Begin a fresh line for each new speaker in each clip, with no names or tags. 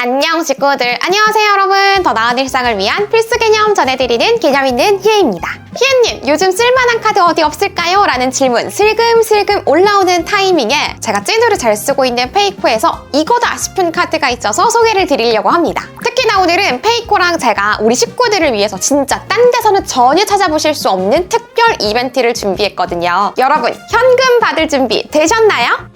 안녕 식구들. 안녕하세요 여러분. 더 나은 일상을 위한 필수 개념 전해드리는 개념 있는 희애입니다. 희애님 요즘 쓸만한 카드 어디 없을까요? 라는 질문 슬금슬금 올라오는 타이밍에 제가 찐으로 잘 쓰고 있는 페이코에서 이거다 싶은 카드가 있어서 소개를 드리려고 합니다. 특히나 오늘은 페이코랑 제가 우리 식구들을 위해서 진짜 딴 데서는 전혀 찾아보실 수 없는 특별 이벤트를 준비했거든요. 여러분 현금 받을 준비 되셨나요?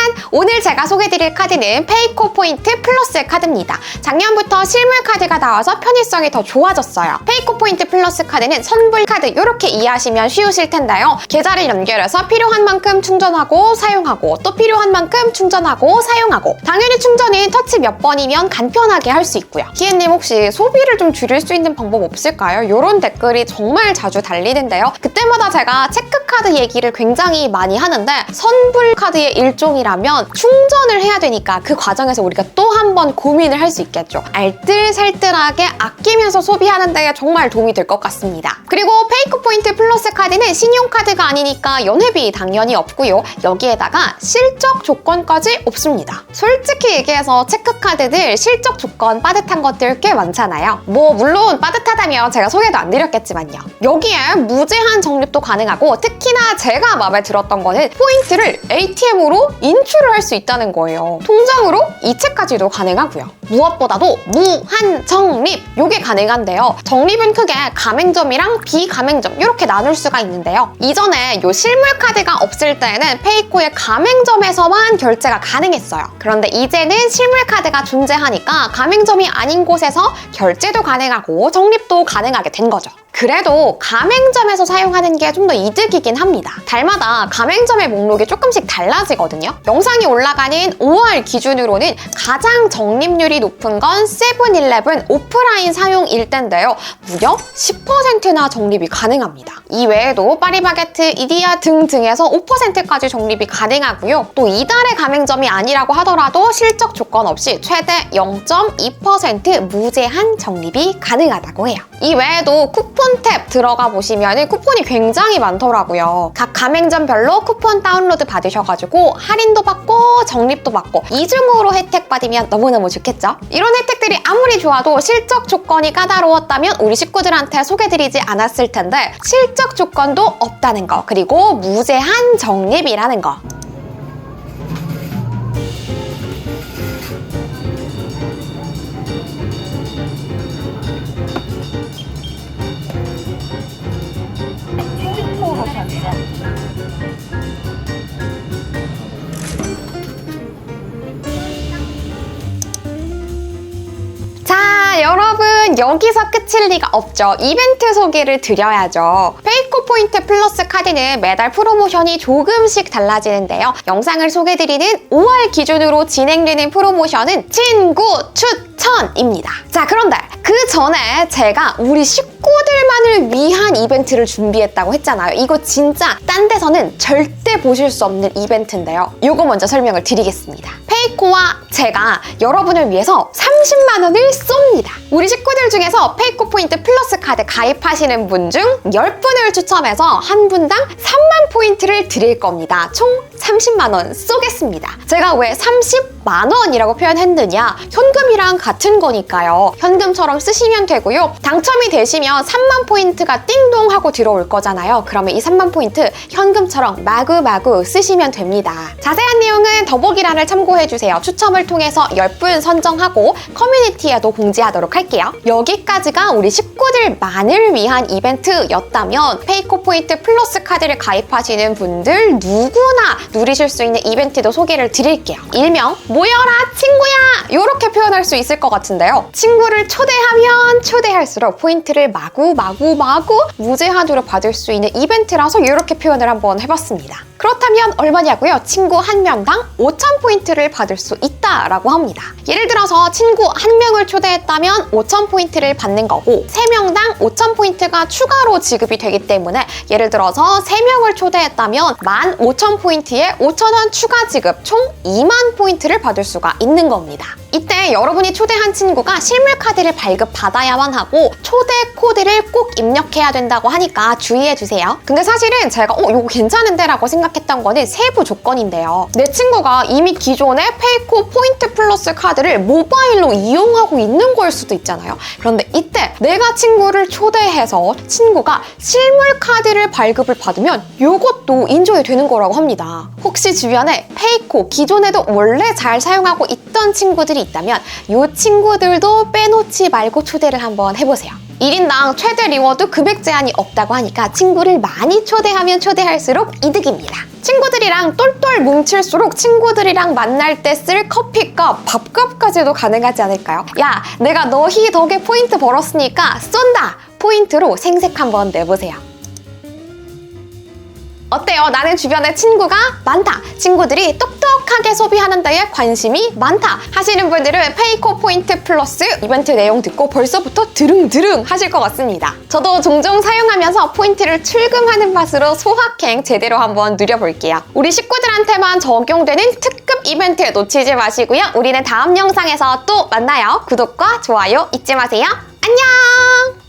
짜잔! 오늘 제가 소개드릴 카드는 페이코 포인트 플러스 카드입니다. 작년부터 실물 카드가 나와서 편의성이 더 좋아졌어요. 페이코 포인트 플러스 카드는 선불 카드 이렇게 이해하시면 쉬우실 텐데요. 계좌를 연결해서 필요한 만큼 충전하고 사용하고 또 필요한 만큼 충전하고 사용하고 당연히 충전은 터치 몇 번이면 간편하게 할 수 있고요. 기애님 혹시 소비를 좀 줄일 수 있는 방법 없을까요? 이런 댓글이 정말 자주 달리는데요. 그때마다 제가 체크카드 얘기를 굉장히 많이 하는데 선불 카드의 일종이라 면 충전을 해야 되니까 그 과정에서 우리가 또 한 번 고민을 할 수 있겠죠. 알뜰살뜰하게 아끼면서 소비하는 데 정말 도움이 될 것 같습니다. 그리고 페이크 포인트 플러스 카드는 신용카드가 아니니까 연회비 당연히 없고요. 여기에다가 실적 조건까지 없습니다. 솔직히 얘기해서 체크카드들 실적 조건 빠듯한 것들 꽤 많잖아요. 뭐 물론 빠듯하다면 제가 소개도 안 드렸겠지만요. 여기에 무제한 적립도 가능하고 특히나 제가 마음에 들었던 거는 포인트를 ATM으로 인 출을 할 수 있다는 거예요. 통장으로 이체까지도 가능하고요. 무엇보다도 무한 적립 요게 가능한데요. 적립은 크게 가맹점이랑 비가맹점 이렇게 나눌 수가 있는데요. 이전에 요 실물 카드가 없을 때는 페이코의 가맹점에서만 결제가 가능했어요. 그런데 이제는 실물 카드가 존재하니까 가맹점이 아닌 곳에서 결제도 가능하고 적립도 가능하게 된 거죠. 그래도 가맹점에서 사용하는 게 좀 더 이득이긴 합니다. 달마다 가맹점의 목록이 조금씩 달라지거든요. 영상이 올라가는 5월 기준으로는 가장 적립률이 높은 건 세븐일레븐 오프라인 사용일 때인데요. 무려 10%나 적립이 가능합니다. 이 외에도 파리바게트, 이디야 등등에서 5%까지 적립이 가능하고요. 또 이달의 가맹점이 아니라고 하더라도 실적 조건 없이 최대 0.2% 무제한 적립이 가능하다고 해요. 이 외에도 쿠폰 탭 들어가 보시면 쿠폰이 굉장히 많더라고요. 각 가맹점별로 쿠폰 다운로드 받으셔가지고 할인도 받고 적립도 받고 이중으로 혜택 받으면 너무너무 좋겠죠? 이런 혜택들이 아무리 좋아도 실적 조건이 까다로웠다면 우리 식구들한테 소개드리지 않았을 텐데 실적 조건도 없다는 거 그리고 무제한 적립이라는 거 여러분 여기서 끝일 리가 없죠. 이벤트 소개를 드려야죠. 페이코 포인트 플러스 카드는 매달 프로모션이 조금씩 달라지는데요. 영상을 소개드리는 5월 기준으로 진행되는 프로모션은 친구 추천입니다. 자, 그런데 그 전에 제가 우리 식구들만을 위한 이벤트를 준비했다고 했잖아요. 이거 진짜 딴 데서는 절대 보실 수 없는 이벤트인데요. 이거 먼저 설명을 드리겠습니다. 페이코와 제가 여러분을 위해서 30만 원을 쏩니다. 우리 식구들 중에서 페이코 포인트 플러스 카드 가입하시는 분 중 10분을 추첨해서 한 분당 3만 포인트를 드릴 겁니다. 총 30만 원 쏘겠습니다. 제가 왜 30만 원이라고 표현했느냐? 현금이랑 같은 거니까요. 현금처럼 쓰시면 되고요. 당첨이 되시면 3만 포인트가 띵동 하고 들어올 거잖아요. 그러면 이 3만 포인트 현금처럼 마구마구 쓰시면 됩니다. 자세한 내용은 더보기란을 참고해 주세요. 추첨을 통해서 10분 선정하고 커뮤니티에도 공지하도록 할게요. 여기까지가 우리 식구들만을 위한 이벤트였다면 페이코 포인트 플러스 카드를 가입하시는 분들 누구나 누리실 수 있는 이벤트도 소개를 드릴게요. 일명 모여라 친구야 이렇게 표현할 수 있을 것 같은데요. 친구를 초대하면 초대할수록 포인트를 마구 마구 마구 무제한으로 받을 수 있는 이벤트라서 이렇게 표현을 한번 해봤습니다. 그렇다면 얼마냐고요? 친구 한 명당 5,000포인트를 받을 수 있다 라고 합니다. 예를 들어서 친구 한 명을 초대했다면 5,000포인트를 받는 거고 3명당 5,000포인트가 추가로 지급이 되기 때문에 예를 들어서 3명을 초대했다면 15,000포인트에 5,000원 추가 지급 총 2만 포인트를 받을 수가 있는 겁니다. 이때 여러분이 초대한 친구가 실물 카드를 발급받아야만 하고 초대 코드를 꼭꼭 입력해야 된다고 하니까 주의해 주세요. 근데 사실은 제가 어 이거 괜찮은데 라고 생각했던 거는 세부 조건인데요. 내 친구가 이미 기존의 페이코 포 인트 플러스 카드를 모바일로 이용하고 있는 걸 수도 있잖아요. 그런데 이때 내가 친구를 초대해서 친구가 실물 카드를 발급을 받으면 이것도 인정이 되는 거라고 합니다. 혹시 주변에 페이코 기존에도 원래 잘 사용하고 있 던 친구들이 있다면 이 친구들도 빼놓지 말고 초대를 한번 해보세요. 1인당 최대 리워드 금액 제한이 없다고 하니까 친구를 많이 초대하면 초대할수록 이득입니다. 친구들이랑 똘똘 뭉칠수록 친구들이랑 만날 때 쓸 커피값, 밥값까지도 가능하지 않을까요? 야, 내가 너희 덕에 포인트 벌었으니까 쏜다! 포인트로 생색 한번 내보세요. 어때요? 나는 주변에 친구가 많다. 친구들이 똑 착하게 소비하는 데에 관심이 많다 하시는 분들은 페이코 포인트 플러스 이벤트 내용 듣고 벌써부터 드릉드릉 하실 것 같습니다. 저도 종종 사용하면서 포인트를 출금하는 맛으로 소확행 제대로 한번 누려볼게요. 우리 식구들한테만 적용되는 특급 이벤트 놓치지 마시고요. 우리는 다음 영상에서 또 만나요. 구독과 좋아요 잊지 마세요. 안녕!